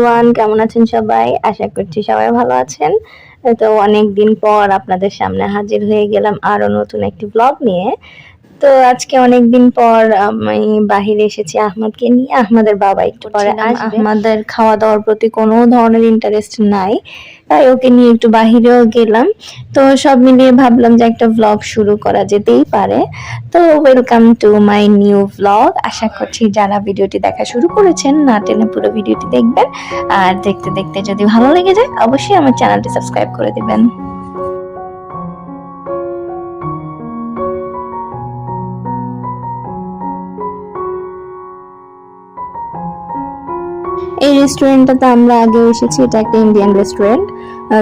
রুয়ান কেমন আছেন সবাই? আশা করছি সবাই ভালো আছেন। তো অনেক দিন পর আপনাদের সামনে হাজির হয়ে গেলাম আরও নতুন একটি ব্লগ নিয়ে। তো আজকে অনেক দিন পর আমি বাহিরে এসেছি আহমদকে নিয়ে। আহমদের বাবা একটু পরে আসবে। আমাদের খাওয়া দাওয়ার প্রতি কোনো ধরনের ইন্টারেস্ট নাই। তাই ওকে নিয়ে একটু বাহিরেও গেলাম। তো সব মিলিয়ে ভাবলাম যে একটা ব্লগ শুরু করা যেতেই পারে। তো welcome to my new blog আশা করছি যারা ভিডিওটি দেখা শুরু করেছেন না টেনে পুরো ভিডিওটি দেখবেন। আর দেখতে দেখতে যদি ভালো লেগে যায় অবশ্যই আমার চ্যানেলটি সাবস্ক্রাইব করে দিবেন। রেস্টুরেন্টটাতে আমরা আগে এসেছি এটা একটা ইন্ডিয়ান রেস্টুরেন্ট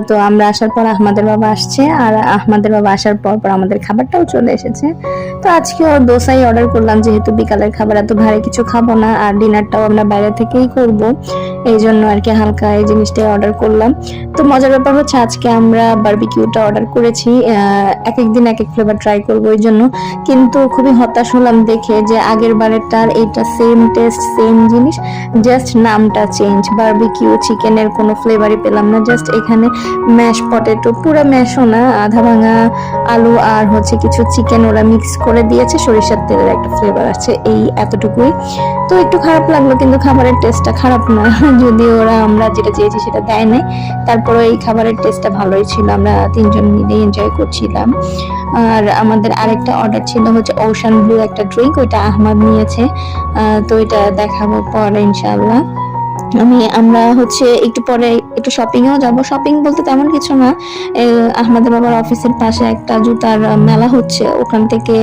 তো আমরা আসার পর আহমাদের বাবা আসছে, আর আহমাদের বাবা আসার পর পর আমাদের খাবারটাও চলে এসেছে। তো আজকে ওর দোসাই অর্ডার করলাম, যেহেতু বিকালের খাবার, এত ভারী কিছু খাব না, আর ডিনারটাও আমরা বাইরে থেকেই করব। এই জন্য আর কি হালকা এই জিনিসটাই অর্ডার করলাম। তো মজার ব্যাপার হচ্ছে আজকে আমরা বারবিকিউটা অর্ডার করেছি এক এক দিন এক এক ফ্লেভার ট্রাই করব ওই জন্য। কিন্তু খুবই হতাশ হলাম দেখে যে আগের বারেরটার এইটা সেম টেস্ট সেম জিনিস জাস্ট নামটা চেঞ্জ বারবিকিউ চিকেনের কোনো ফ্লেভারই পেলাম না জাস্ট এখানে ম্যাশ পটেটো পুরো ম্যাশও না, আধা ভাঙা আলু আর হচ্ছে কিছু চিকেন ওরা মিক্স করে দিয়েছে, সরিষার তেলের একটা ফ্লেভার আছে, এই এতটুকুই। তো একটু খারাপ লাগল, কিন্তু খাবারের টেস্টটা খারাপ না যদি ওরা আমরা যেটা চেয়েছি সেটা দেয় নাই। তারপরে এই খাবারের টেস্টটা ভালোই ছিল, আমরা তিনজন মিলে এনজয় করছিলাম। আর আমাদের আরেকটা অর্ডার ছিল হচ্ছে ওশান ব্লু একটা ড্রিঙ্ক ওইটা আহমদ নিয়েছে। তো এটা দেখাবো পরে, ইনশাআল্লাহ। আমি, আমরা হচ্ছে একটু পরে একটু শপিং এও যাব। শপিং বলতে তেমন কিছু না। আহমদের বাবার অফিসের পাশে একটা জুতার মেলা হচ্ছে। ওখান থেকে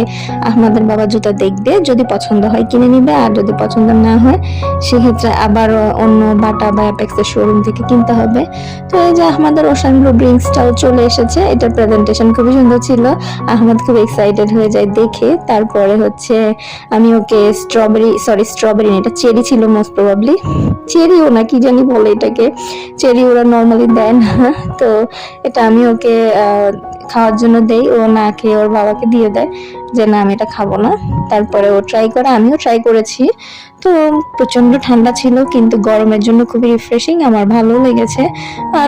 আহমদের বাবা জুতা দেখবে, যদি পছন্দ হয় কিনে নিবে, আর যদি পছন্দ না হয়, সেক্ষেত্রে আবার অন্য বাটা বা অ্যাপেক্সের শোরুম থেকে কিনতে হবে। তো এই যে আহমদের ওশান ব্লু ড্রিঙ্কসটাও চলে এসেছে। এটার প্রেজেন্টেশন খুবই সুন্দর ছিল। আহমদ খুব এক্সাইটেড হয়ে যায় দেখে। তারপরে হচ্ছে আমি ওকে স্ট্রবেরি সরি স্ট্রবেরি না, এটা চেরি ছিল মোস্ট প্রবাবলি চেরিও না কি জানি বলে এটাকে। চেরি ওরা নর্মালি দেয় না। তো এটা আমি ওকে খাওয়ার জন্য দেই। ও না খেয়ে ওর বাবাকে দিয়ে দেয় যে, না, আমি এটা খাব না। তারপরে ও ট্রাই করে, আমিও ট্রাই করেছি। তো প্রচণ্ড ঠান্ডা ছিল, কিন্তু গরমের জন্য খুবই রিফ্রেশিং আমার ভালো লেগেছে।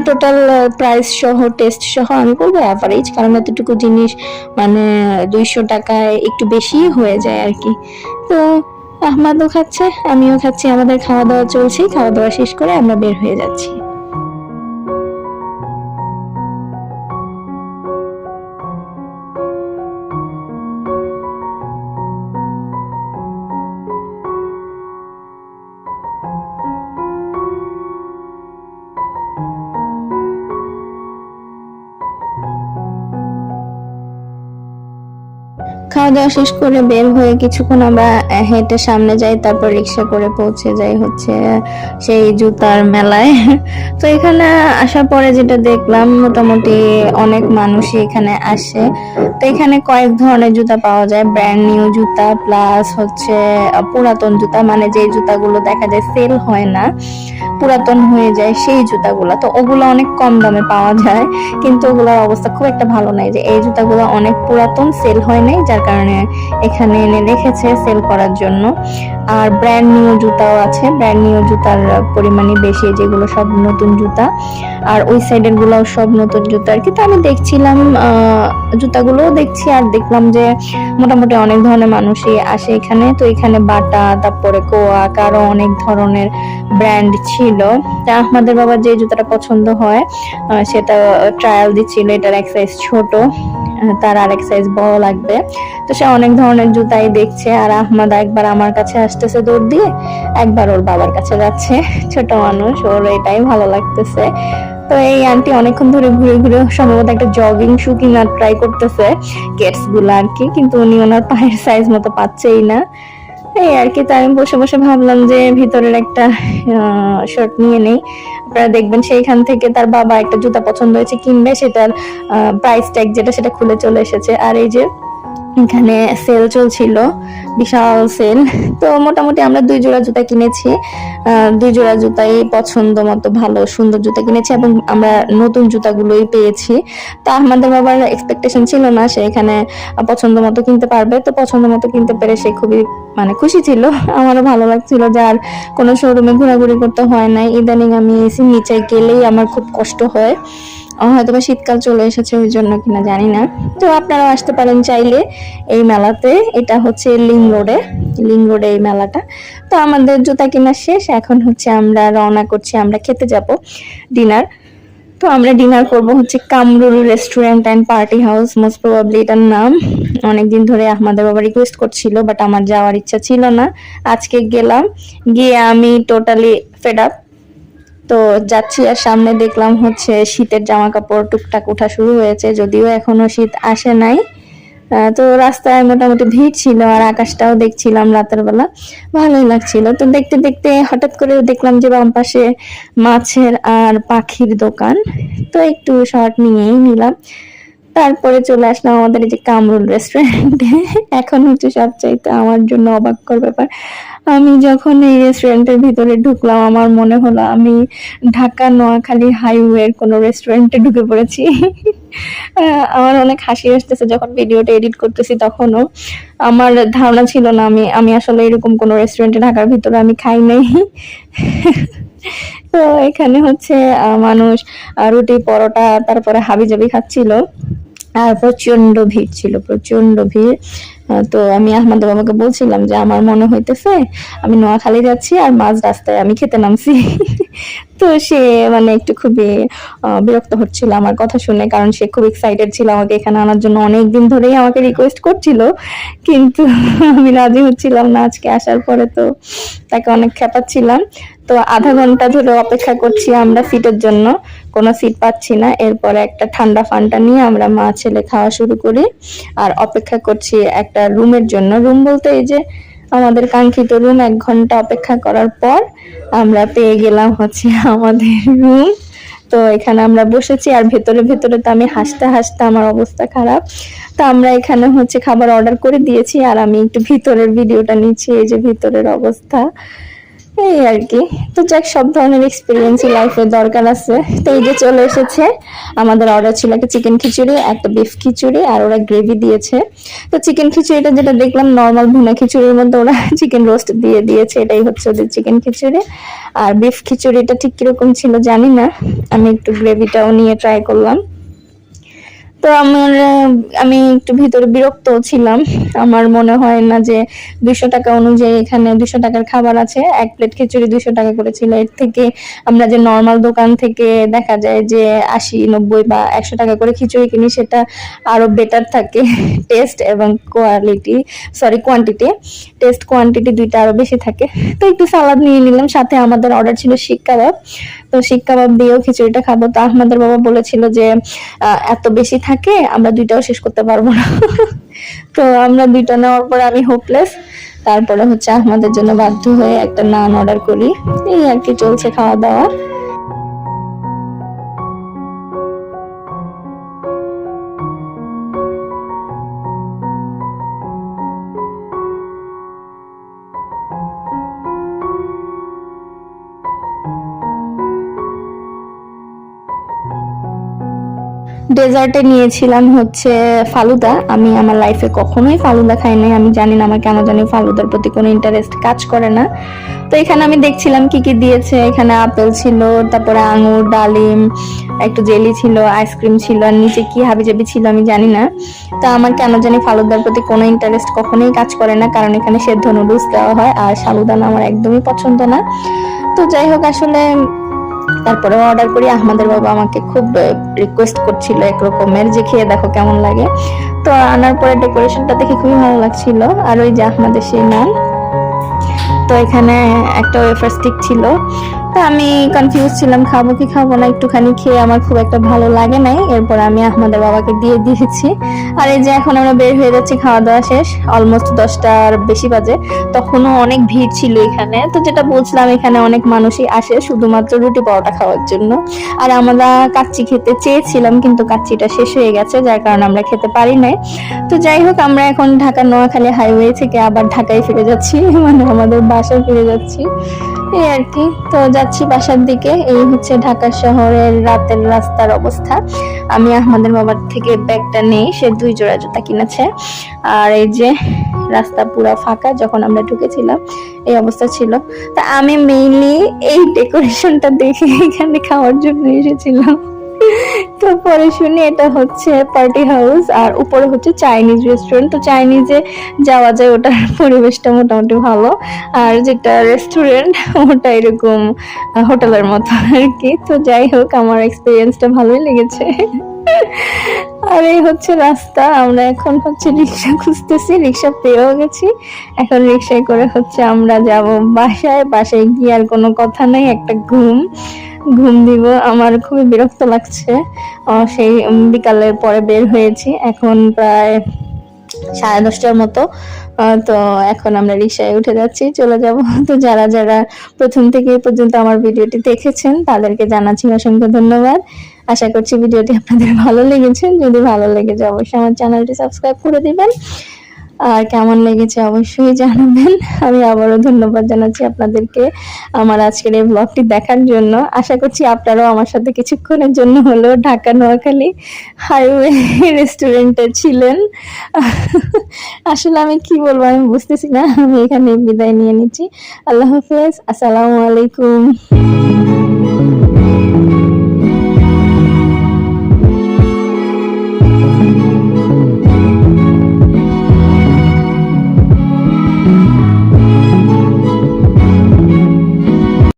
টোটাল প্রাইস সহ টেস্ট সহ আমি বলব অ্যাভারেজ কারণ এতটুকু জিনিস মানে দুইশো টাকায় একটু বেশি হয়ে যায় আর কি। তো আহমাদও খাচ্ছে, আমিও খাচ্ছি, আমাদের খাওয়া দাওয়া চলছে, খাওয়া দাওয়া শেষ করে আমরা বের হয়ে যাচ্ছি। খাওয়া দাওয়া শেষ করে বের হয়ে কিছুক্ষণ আমরা হেঁটে সামনে যাই, তারপর রিক্সা করে পৌঁছে যাই হচ্ছে সেই জুতার মেলায়। তো এখানে আসার পরে যেটা দেখলাম, মোটামুটি অনেক মানুষই এখানে আসে। তো এখানে কয়েক ধরনের জুতা পাওয়া যায় ব্র্যান্ড নিউ জুতা প্লাস হচ্ছে পুরাতন জুতা মানে যে জুতাগুলো দেখা যায় সেল হয় না, পুরাতন হয়ে যায় সেই জুতাগুলো। তো ওগুলো অনেক কম দামে পাওয়া যায়, কিন্তু ওগুলোর অবস্থা খুব একটা ভালো নাই যে এই জুতাগুলো অনেক পুরাতন সেল হয় নাই, যার কারণে এখানে এনে রেখেছে সেল করার জন্য। আর ব্র্যান্ড নিউ জুতাও আছে। ব্র্যান্ড নিউ জুতার পরিমাণই বেশি যেগুলো সব নতুন জুতা। আর ওই সাইডের গুলোও সব নতুন জুতা আর কি। তো আমি দেখছিলাম জুতাগুলোও দেখছি আর দেখলাম যে মোটামুটি অনেক ধরনের মানুষই আসে এখানে। তো এখানে বাটা, তারপরে কোয়াক আরও অনেক ধরনের ব্র্যান্ড ছিল। তা আমাদের বাবার যে জুতাটা পছন্দ হয় সেটা ট্রায়াল দিচ্ছিল। এটার এক সাইজ ছোট। তার আরেক সাইজ বড় লাগবে। তো সে অনেক ধরনের জুতাই দেখছে আর আহমদ একবার আমার কাছে আসতেছে দৌড় দিয়ে, একবার ওর বাবার কাছে যাচ্ছে। ছোট মানুষ, ওর এটাই ভালো লাগতেছে। তো এই আন্টি অনেকক্ষণ ধরে ঘুরে ঘুরে সম্ভবত একটা জগিং শু আর ট্রাই করতেছে। গেটসগুলো আর কি, কিন্তু উনি ওনার পায়ের সাইজ মতো পাচ্ছেই না। এই আর কি তাই বসে বসে ভাবলাম যে ভিতরের একটা শর্ট নিয়ে নেই। আপনারা দেখবেন সেইখান থেকে তার বাবা একটা জুতা পছন্দ হয়েছে কিনবে, সেটার প্রাইস ট্যাগ যেটা, সেটা খুলে চলে এসেছে। আর এই যে এখানে সেল চলছিল, বিশাল সেল তো মোটামুটি আমরা দুই জোড়া জুতা কিনেছি। দুই জোড়া জুতাই পছন্দ মতো ভালো, সুন্দর জুতা কিনেছি এবং আমরা নতুন জুতাগুলোই পেয়েছি। তা আমাদের বাবার এক্সপেকটেশন ছিল না সে এখানে পছন্দ মতো কিনতে পারবে। তো পছন্দ মতো কিনতে পেরে সে খুবই মানে খুশি ছিল। আমারও ভালো লাগছিল যে আর কোনো শোরুমে ঘোরাঘুরি করতে হয় নাই। ইদানিং আমি এসি নিচে গেলেই আমার খুব কষ্ট হয়। হয়তো বা শীতকাল চলে এসেছে, ওই জন্য কিনা জানি না। তো আপনারাও আসতে পারেন চাইলে এই মেলাতে। এটা হচ্ছে লিং রোডে লিং রোডে এই মেলাটা। তো আমাদের জুতা কেনা শেষ, এখন হচ্ছে আমরা রওনা করছি, আমরা খেতে যাব ডিনার। তো আমরা ডিনার করব হচ্ছে Kamrul restaurant and party house, most probably এটার নাম। অনেকদিন ধরে আমাদের বাবা রিকোয়েস্ট করছিল, বাট আমার যাওয়ার ইচ্ছা ছিল না। আজকে গেলাম, গিয়ে আমি টোটালি ফেড আপ তো যাচ্ছি আর সামনে দেখলাম হচ্ছে শীতের জামা কাপড় টুকটাক ওঠা শুরু হয়েছে, যদিও এখনও শীত আসে নাই। তো রাস্তায় মোটামুটি ভিড় ছিল আর আকাশটাও দেখছিলাম রাতের বেলা। ভালোই লাগছিল। তো দেখতে দেখতে হঠাৎ করে দেখলাম যে বাম পাশে মাছের আর পাখির দোকান। তো একটু শর্ট নিয়েই নিলাম। তারপরে চলে আসলাম আমাদের এই যে কামরুল রেস্টুরেন্টে এখন হচ্ছে সবচাইতে আমার জন্য অবাককর ব্যাপার। আমি যখন এই রেস্টুরেন্টের ভিতরে ঢুকলাম, আমার মনে হলো আমি ঢাকা নোয়াখালী হাইওয়ের কোনো রেস্টুরেন্টে ঢুকে পড়েছি। আমার অনেক হাসি আসতেছে যখন ভিডিওটা এডিট করতেছি তখনও। আমার ধারণা ছিল না আমি আমি আসলে এরকম কোনো রেস্টুরেন্টে ঢাকার ভিতরে আমি খাই নাই। তো এখানে হচ্ছে মানুষ রুটি, পরোটা, তারপরে হাবিজাবি খাচ্ছিল। আর প্রচণ্ড ভিড় ছিল প্রচণ্ড ভিড়। তো আমি আহমদ বাবাকে বলছিলাম যে, আমার মনে হইতেছে আমি নোয়াখালী যাচ্ছি আর মাঝ রাস্তায় আমি খেতে নামছি। তো সে মানে একটু খুবই বিরক্ত হচ্ছিল আমার কথা শুনে, কারণ সে খুব এক্সাইটেড ছিল আমাকে এখানে আনার জন্য। অনেক দিন ধরেই আমাকে রিকোয়েস্ট করছিল, কিন্তু আমি রাজি হচ্ছিলাম না আজকে আসার পরে তো তাকে অনেক খেপাচ্ছিলাম। তো আধা ঘণ্টা ধরে অপেক্ষা করছি আমরা সিটের জন্য, কোনো সিট পাচ্ছি না। এরপরে একটা ঠান্ডা ফান্ডা নিয়ে আমরা মা, ছেলে খাওয়া শুরু করি, আর অপেক্ষা করছি একটা রুমের জন্য। রুম বলতে এই যে আমাদের কাঙ্ক্ষিত রুম এক ঘণ্টা অপেক্ষা করার পর আমরা পেয়ে গেলাম হচ্ছে আমাদের রুম তো এখানে আমরা বসেছি আর ভেতরে ভেতরে তো আমি হাসতে হাসতে আমার অবস্থা খারাপ। তো আমরা এখানে হচ্ছে খাবার অর্ডার করে দিয়েছি আর আমি একটু ভিতরের ভিডিওটা নিচ্ছি, এই যে ভিতরের অবস্থা। এই আর কি। তো যাক, সব ধরনের এক্সপিরিয়েন্সই লাইফে দরকার আছে। তো এই যে চলে এসেছে, আমাদের অর্ডার ছিল একটা চিকেন খিচুড়ি, একটা বিফ খিচুড়ি, আর ওরা গ্রেভি দিয়েছে। তো চিকেন খিচুড়িটা যেটা দেখলাম নর্মাল ভুনা খিচুড়ির মধ্যে ওরা চিকেন রোস্ট দিয়ে দিয়েছে, এটাই হচ্ছে ওদের চিকেন খিচুড়ি। আর বিফ খিচুড়িটা ঠিক কীরকম ছিল জানি না। আমি একটু গ্রেভিটাও নিয়ে ট্রাই করলাম। তো আমার আমি একটু ভিতরে বিরক্ত ছিলাম। আমার মনে হয় না যে দুইশো টাকা অনুযায়ী এখানে দুশো টাকার খাবার আছে। এক প্লেট খিচুড়ি দুইশো টাকা করেছিল। এর থেকে আমরা যে নর্মাল দোকান থেকে দেখা যায় যে আশি, নব্বই বা একশো টাকা করে খিচুড়ি কিনি, সেটা আরও বেটার থাকে টেস্ট এবং quality sorry quantity taste quantity দুইটা আরও বেশি থাকে। তো একটু সালাদ নিয়ে নিলাম। সাথে আমাদের অর্ডার ছিল শিক কাবাব। তো শিক কাবাব দিয়েও খিচুড়িটা খাব। তো আহমদের বাবা বলেছিল যে এত বেশি থাকে আমরা দুইটাও শেষ করতে পারব না। তো আমরা দুইটা নেওয়ার পরে আমি হোপলেস তারপরে হচ্ছে আমাদের জন্য বাধ্য হয়ে একটা নান অর্ডার করি। এই আর কি চলছে খাওয়া দাওয়া ডেজার্টে নিয়েছিলাম হচ্ছে ফালুদা। আমি আমার লাইফে কখনোই ফালুদা খাই নাই। আমি জানি না আমার কেন জানি ফালুদার প্রতি কোনো ইন্টারেস্ট কাজ করে না। তো এখানে আমি দেখছিলাম কি কি দিয়েছে। এখানে আপেল ছিল, তারপরে আঙুর, ডালিম, একটু জেলি ছিল আইসক্রিম ছিল, আর নিচে কি হাবিজাবি ছিল আমি জানি না। তো আমার কেন জানি ফালুদার প্রতি কোনো ইন্টারেস্ট কখনোই কাজ করে না। কারণ এখানে সেদ্ধ নুডলস দেওয়া হয়, আর সালুদানা আমার একদমই পছন্দ না। তো যাই হোক, আসলে তারপরে অর্ডার করি। আহমদের বাবা আমাকে খুব রিকোয়েস্ট করছিল একরকমের যে, খেয়ে দেখো কেমন লাগে। তো আনার পরে ডেকোরেশনটা দেখে খুবই ভালো লাগছিল। আর ওই যে আহমদের সেই নাম তো এখানে একটা ওয়েফার স্টিক ছিল। তা আমি কনফিউজ ছিলাম, খাব কি খাব না, একটুখানি খেয়ে আমার খুব একটা ভালো লাগে নাই। এরপর আমি আহমদের বাবাকে দিয়ে দিয়েছি। আর এই যে এখন আমরা বের হয়ে যাচ্ছি, খাওয়া দাওয়া শেষ অলমোস্ট দশটার বেশি বাজে। তখনও অনেক ভিড় ছিল এখানে। তো যেটা বলছিলাম এখানে অনেক মানুষই আসে শুধুমাত্র রুটি পরোটা খাওয়ার জন্য। আর আমরা কাচ্চি খেতে চেয়েছিলাম, কিন্তু কাচ্চিটা শেষ হয়ে গেছে, যার কারণে আমরা খেতে পারি নাই। তো যাই হোক, আমরা এখন ঢাকা নোয়াখালী হাইওয়ে থেকে আবার ঢাকায় ফিরে যাচ্ছি। মানে আমাদের বাসায় ফিরে যাচ্ছি। এই আর কি। তো যাচ্ছি বাসার দিকে। এই হচ্ছে ঢাকা শহরের রাতের রাস্তার অবস্থা। আমি আহমদের বাবার থেকে ব্যাগটা নেই। সে দুই জোড়া জুতা কিনেছে। আর এই যে রাস্তা পুরো ফাঁকা, যখন আমরা ঢুকেছিলাম, এই অবস্থা ছিল। তা আমি মেইনলি এই ডেকোরেশনটা দেখে এখানে খাওয়ার জন্য এসেছিলাম। তো পরে শুনি এটা হচ্ছে পার্টি হাউস আর উপরে হচ্ছে চাইনিজ রেস্টুরেন্ট তো চাইনিজে যাওয়া যায়, ওটার পরিবেশটা মোটামুটি ভালো। আর যেটা রেস্টুরেন্ট ওটা এরকম হোটেলের মতো আর কি। তো যাই হোক, আমার এক্সপিরিয়েন্সটা ভালোই লেগেছে। আর এই হচ্ছে রাস্তা। আমরা এখন হচ্ছে রিক্সা খুঁজতেছি, রিক্সা পেয়েও গেছি। এখন রিক্সায় করে হচ্ছে আমরা যাব বাসায়। বাসায় গিয়ে আর কোনো কথা নেই, একটা ঘুম। ঘুম দিব। আমার খুবই বিরক্ত লাগছে। সেই বিকালের পরে বের হয়েছি। এখন প্রায় সাড়ে দশটার মতো। তো এখন আমরা রিক্সায় উঠে যাচ্ছি, চলে যাব। তো যারা যারা প্রথম থেকে পর্যন্ত আমার ভিডিওটি দেখেছেন, তাদেরকে জানাচ্ছি অসংখ্য ধন্যবাদ। আশা করছি ভিডিওটি আপনাদের ভালো লেগেছে। যদি ভালো লেগেছে অবশ্যই আমার চ্যানেলটি সাবস্ক্রাইব করে দিবেন। আর কেমন লেগেছে অবশ্যই জানাবেন। আমি আবারও ধন্যবাদ জানাচ্ছি আপনাদেরকে আমার আজকের এই ব্লগটি দেখার জন্য। আশা করছি আপনারাও আমার সাথে কিছুক্ষণের জন্য হলেও ঢাকা, নোয়াখালী হাইওয়ে রেস্টুরেন্টে ছিলেন। আসলে আমি কি বলব, আমি বুঝতেছি না। আমি এখানে বিদায় নিয়ে নিচ্ছি। আল্লাহ হাফেজ। আসসালামু আলাইকুম।